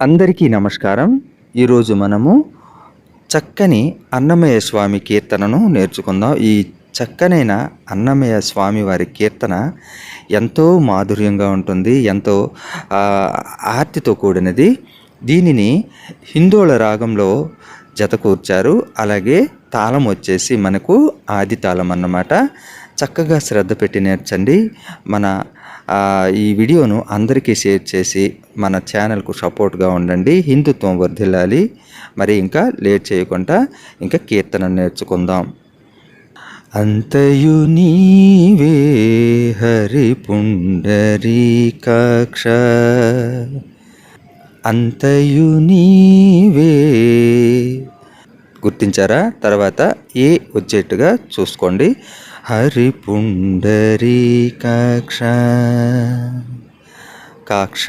అందరికీ నమస్కారం. ఈరోజు మనము చక్కని అన్నమయ్య స్వామి కీర్తనను నేర్చుకుందాం. ఈ చక్కనైన అన్నమయ్య స్వామి వారి కీర్తన ఎంతో మాధుర్యంగా ఉంటుంది ఎంతో ఆర్తితో కూడినది. దీనిని హిందోళ రాగంలో జతకూర్చారు అలాగే తాళం వచ్చేసి మనకు ఆది తాళం అన్నమాట. చక్కగా శ్రద్ధ పెట్టి నేర్చండి. మన ఈ వీడియోను అందరికీ షేర్ చేసి మన ఛానల్కు సపోర్ట్గా ఉండండి. హిందుత్వం వర్ధిల్లాలి. మరి ఇంకా లేట్ చేయకుండా ఇంకా కీర్తన నేర్చుకుందాం. అంతయు నీవే హరి పుండరీకాక్ష అంతయు నీవే. గుర్తించారా? తర్వాత ఏ వచ్చేట్టుగా చూసుకోండి. హరిపుండరీకాక్ష. కాక్ష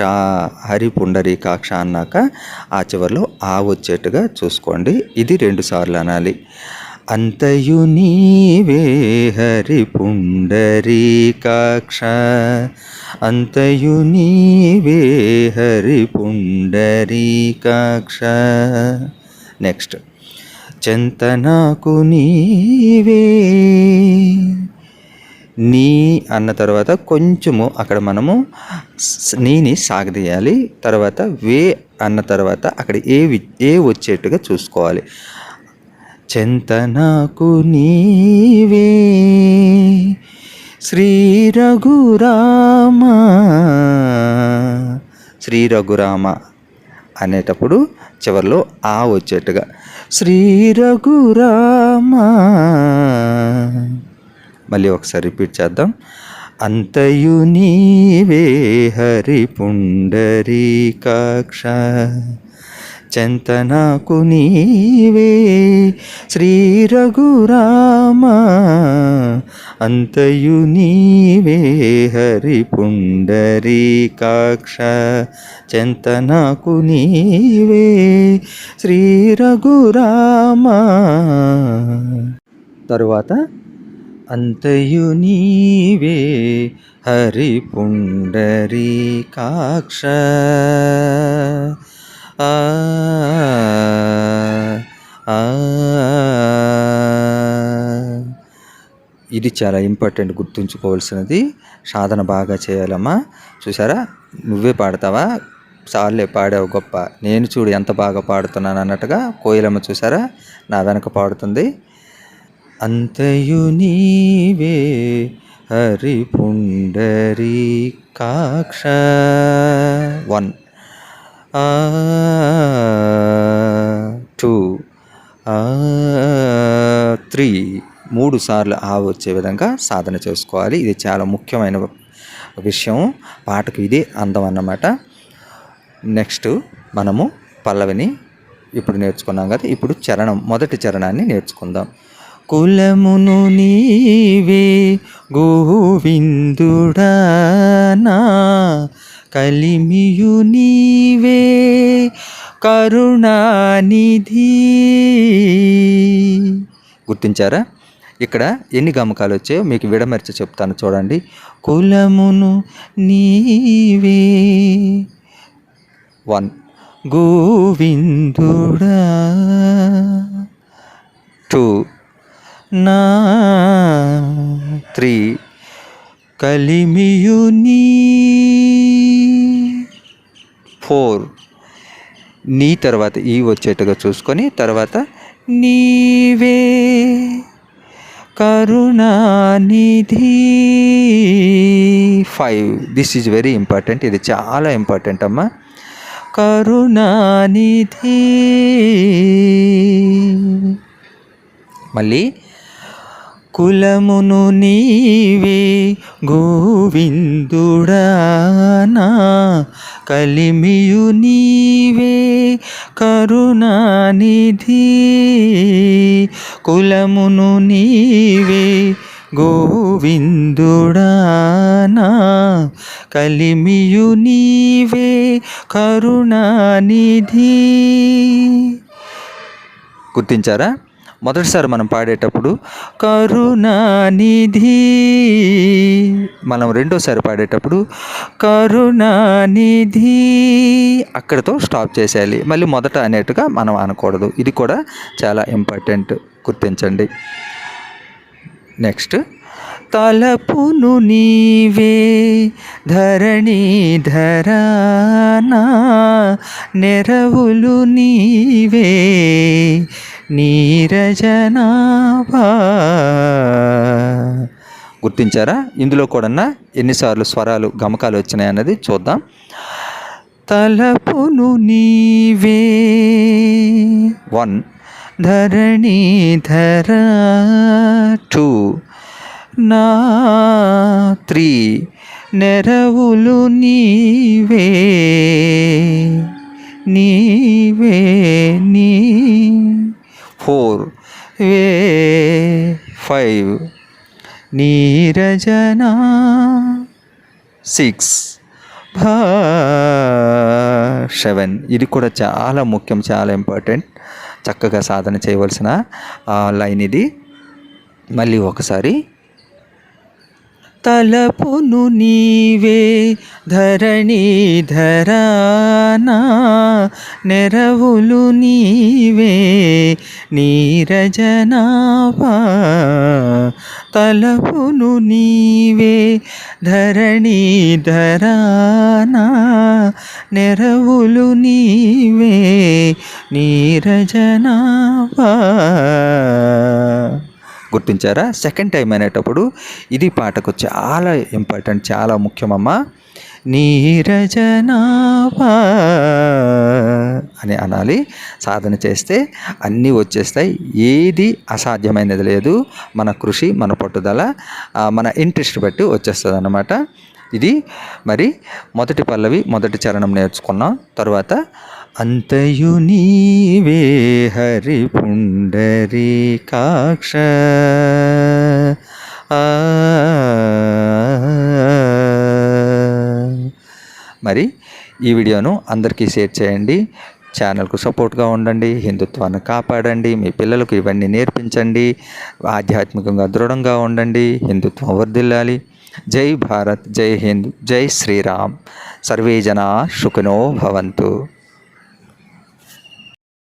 హరి పుండరీకాక్ష అన్నాక ఆ చివరిలో ఆ వచ్చేట్టుగా చూసుకోండి. ఇది రెండు సార్లు అనాలి. అంతయు నీవే హరి పుండరీకాక్ష అంతయు నీవే హరి నెక్స్ట్. చెంత నాకు నీవే. నీ అన్న తర్వాత కొంచెము అక్కడ మనము నీని సాగదీయాలి. తర్వాత వే అన్న తర్వాత అక్కడ ఏ వి- ఏ వచ్చేట్టుగా చూసుకోవాలి. చింతనకు నీవే. శ్రీ రఘురామ. శ్రీ రఘురామ అనేటప్పుడు చివరిలో ఆ వచ్చేట్టుగా శ్రీ రఘురామ. మళ్ళీ ఒకసారి రిపీట్ చేద్దాం. అంతయు నీవే హరి పుండరీకాక్ష చింతనకు నీవే శ్రీ రఘురామా. అంతయు నీవే హరి పుండరీకాక్ష చెంతనకు నీవే శ్రీ రఘురామ. తరువాత అంతయు నీవే హరి పుండరీకాక్ష ఆ ఆ. ఇది చాలా ఇంపార్టెంట్ గుర్తుంచుకోవాల్సినది. సాధన బాగా చేయాలమ్మా. చూసారా? నువ్వే పాడతావా? చాలే పాడావు గొప్ప. నేను చూడు ఎంత బాగా పాడుతున్నాను అన్నట్టుగా కోయిలమ్మ చూసారా? నా వెనక పాడుతుంది. అంతయు నీవే Hari Pundarikaksha one. Two. Three మూడు సార్లు ఆ వచ్చే విధంగా సాధన చేసుకోవాలి. ఇది చాలా ముఖ్యమైన విషయం పాటకు ఇది అందం అన్నమాట. నెక్స్ట్ మనము పల్లవిని ఇప్పుడు నేర్చుకున్నాం కదా ఇప్పుడు చరణం మొదటి చరణాన్ని నేర్చుకుందాం. కులమును నీవే గోవిందుడా నా కలిమియు నీవే కరుణానిధి. గుర్తించారా? ఇక్కడ ఎన్ని గమకాలు వచ్చాయో మీకు విడమర్చి చెప్తాను చూడండి. కులమును నీవే వన్. గోవిందుడా. టూ. నా త్రీ. కలిమియుని. ఫోర్. నీ తర్వాత ఈ వచ్చేట్టుగా చూసుకొని తర్వాత నీవే Karunanidhi. Five this is very important ఇది చాలా ఇంపార్టెంట్ అమ్మా. కరుణానిధి. మళ్ళీ కులమును నీవే గోవిందుడానా కలిమియు నీవే కరుణానిధి. కులమును నీవే గోవిందుడానా కలిమియు నీవే కరుణానిధి. గుర్తించారా? మొదటిసారి మనం పాడేటప్పుడు కరుణానిధి. మనం రెండోసారి పాడేటప్పుడు కరుణానిధి. అక్కడితో స్టాప్ చేసేయాలి. మళ్ళీ మొదట అనేట్టుగా మనం అనకూడదు. ఇది కూడా చాలా ఇంపార్టెంట్. గుర్తించండి. నెక్స్ట్. తలపును నీవే ధరణి ధరానా నెరవులు నీవే నీరజనాభా గుర్తించారా? ఇందులో కూడా ఎన్నిసార్లు స్వరాలు గమకాలు వచ్చినాయి అన్నది చూద్దాం. తలపును నీవే వన్. ధరణి ధర. టూ. నా త్రీ నెరవులు నీవే నీవే నీ ఫోర్ వే ఫైవ్ నీరజనా సిక్స్ భా సెవెన్. ఇది కూడా చాలా ముఖ్యం చాలా ఇంపార్టెంట్. చక్కగా సాధన చేయవలసిన లైన్ ఇది. మళ్ళీ ఒకసారి తలపును నీవే ధరణీధరానా నెరవులు నీవే నీరజనాభా. తలపును నీవే ధరణీధరానా నెరవులు నీవే నీరజనాభా. గుర్తించారా? సెకండ్ టైం అనేటప్పుడు ఇది పాటకు చాలా ఇంపార్టెంట్ చాలా ముఖ్యమమ్మా. నీరజనాభా అని అనాలి. సాధన చేస్తే అన్నీ వచ్చేస్తాయి. ఏది అసాధ్యమైనది లేదు. మన కృషి మన పట్టుదల మన ఇంట్రెస్ట్ బట్టి వచ్చేస్తుంది అన్నమాట ఇది మరి మొదటి పల్లవి మొదటి చరణం నేర్చుకున్నాం. తర్వాత అంతయు నీవే హరి పుండరీకాక్ష మరి ఈ వీడియోను అందరికీ షేర్ చేయండి ఛానల్కు సపోర్ట్గా ఉండండి హిందుత్వాన్ని కాపాడండి మీ పిల్లలకు ఇవన్నీ నేర్పించండి ఆధ్యాత్మికంగా దృఢంగా ఉండండి హిందుత్వం వర్ధిల్లాలి. జై భారత్ జై హింద్ జై శ్రీరామ్. సర్వే జనా సుఖినో భవంతు.